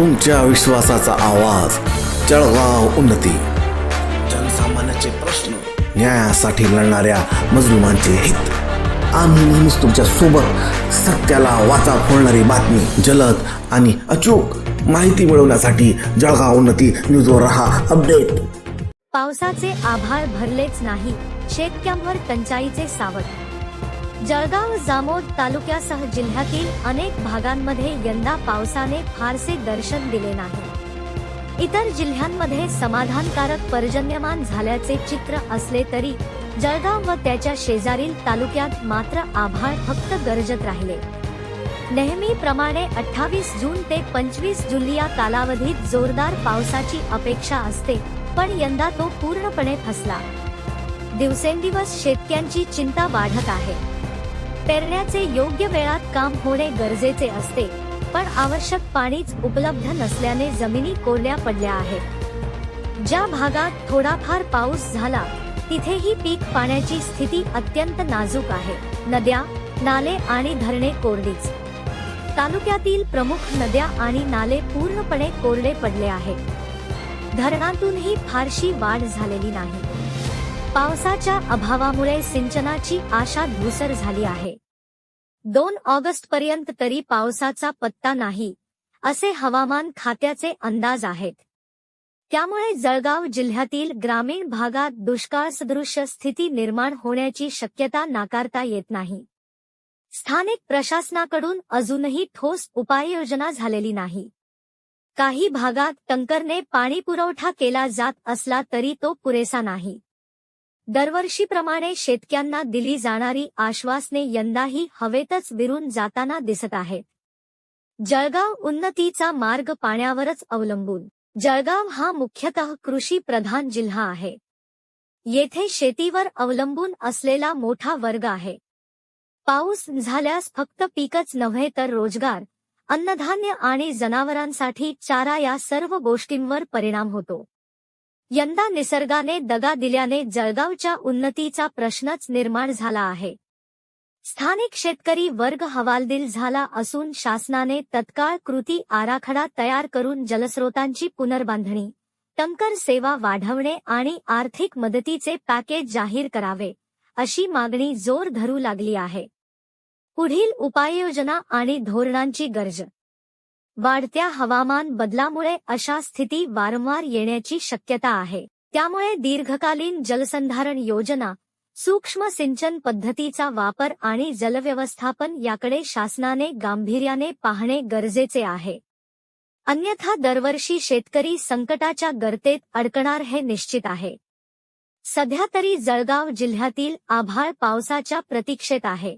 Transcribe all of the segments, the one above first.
तुमच्या विश्वासाचा आवाज. जळगाव उन्नती. जनसामान्याचे प्रश्न न्यायासाठी लढणाऱ्या मजलुमांचे हित. आम्ही नेहमीच तुमच्यासोबत सत्याला वाचा फोडणारी बातमी जलद आणि अचूक माहिती मिळवण्यासाठी जळगाव उन्नती न्यूजवर रहा अपडेट. पावसाचे आभाळ भरलेच नाही शेतक्यांवर टंचाईचे सावध जळगाव जामोद तालुक्यासह जिल्ह्यातील अनेक भागांमध्ये यंदा पावसाने फारसे दर्शन दिले नाही. इतर जिल्ह्यांमध्ये समाधानकारक पर्जन्यमान झाल्याचे चित्र असले तरी जळगाव व त्याच्या शेजारील तालुक्यात मात्र आभाळ फक्त गरजत राहिले. नेहमीप्रमाणे अठ्ठावीस जून ते पंचवीस जुलै या कालावधीत जोरदार पावसाची अपेक्षा असते पण यंदा तो पूर्णपणे फसला. दिवसेंदिवस शेतकऱ्यांची चिंता वाढत आहे. पेरण्याचे योग्य वेळात काम होणे गरजेचे असते पण आवश्यक पाणीच उपलब्ध नसल्याने जमिनी कोरड्या पडल्या आहेत. ज्या भागात थोडाफार पाऊस झाला तिथेही पीक पाण्याची स्थिती अत्यंत नाजूक आहे. नद्या नाले आणि धरणे कोरडीच. तालुक्यातील प्रमुख नद्या आणि नाले पूर्णपणे कोरडे पडले आहेत. धरणातूनही फारशी वाढ झालेली नाही. पावसाच्या अभावामुळे सिंचनाची आशा धूसर झाली आहे. दोन ऑगस्ट पर्यंत तरी पावसाचा पत्ता नाही असे हवामान खात्याचे अंदाज आहेत. त्यामुळे जळगाव जिल्ह्यातील ग्रामीण भागात दुष्काळ सदृश्य स्थिती निर्माण होण्याची शक्यता नाकारता येत नाही. स्थानिक प्रशासनाकडून अजूनही ठोस उपाययोजना झालेली नाही. काही भागात टंकरने पाणी पुरवठा केला जात असला तरी तो पुरेसा नाही. दरवर्षीप्रमाणे शेतक्यांना दिली जाणारी आश्वासने यंदाही हवेतच विरून जाताना दिसत आहेत जळगाव उन्नतीचा मार्ग पाण्यावरच अवलंबून. जळगाव हा मुख्यतः कृषी प्रधान जिल्हा आहे. येथे शेतीवर अवलंबून असलेला मोठा वर्ग आहे. पाऊस झाल्यास फक्त पीकच नव्हे तर रोजगार अन्नधान्य आणि जनावरांसाठी चारा या सर्व गोष्टींवर परिणाम होतो. यंदा निसर्गाने दगा दिल्याने जळगावच्या उन्नतीचा प्रश्नच निर्माण झाला आहे. स्थानिक शेतकरी वर्ग हवालदिल झाला असून शासनाने तत्काळ कृती आराखडा तयार करून जलस्रोतांची पुनर्बांधणी टंकर सेवा वाढवणे आणि आर्थिक मदतीचे पॅकेज जाहीर करावे अशी मागणी जोर धरू लागली आहे. पुढील उपाययोजना आणि धोरणांची गरज वाढत्या हवामान बदलामुळे अशा स्थिती वारंवार येण्याची शक्यता आहे. त्यामुळे दीर्घकालीन जलसंधारण योजना सूक्ष्म सिंचन पद्धतीचा वापर आणि जलव्यवस्थापन याकडे शासनाने गांभीर्याने पाहणे गरजेचे आहे. अन्यथा दरवर्षी शेतकरी संकटाच्या गर्तेत अडकणार हे निश्चित आहे. सध्या तरी जळगाव जिल्ह्यातील आभाळ पावसाच्या प्रतीक्षेत आहे.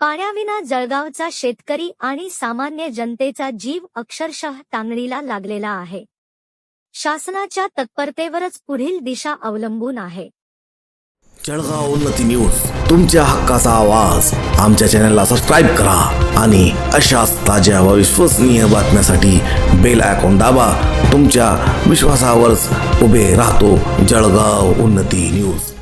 पाण्याविना जळगावचा शेतकरी आणि सामान्य जनतेचा जीव अक्षरशः टांगणीला लागलेला आहे. शासनाच्या तत्परतेवरच पुढील दिशा अवलंबून आहे. जळगाव उन्नती न्यूज तुमच्या हक्काचा आवाज. आमच्या चॅनलला सबस्क्राईब करा आणि अशाच ताज्या व विश्वसनीय बातम्यासाठी बेल आयकॉन दाबा. तुमच्या विश्वासावरच उभे राहतो जळगाव उन्नती न्यूज.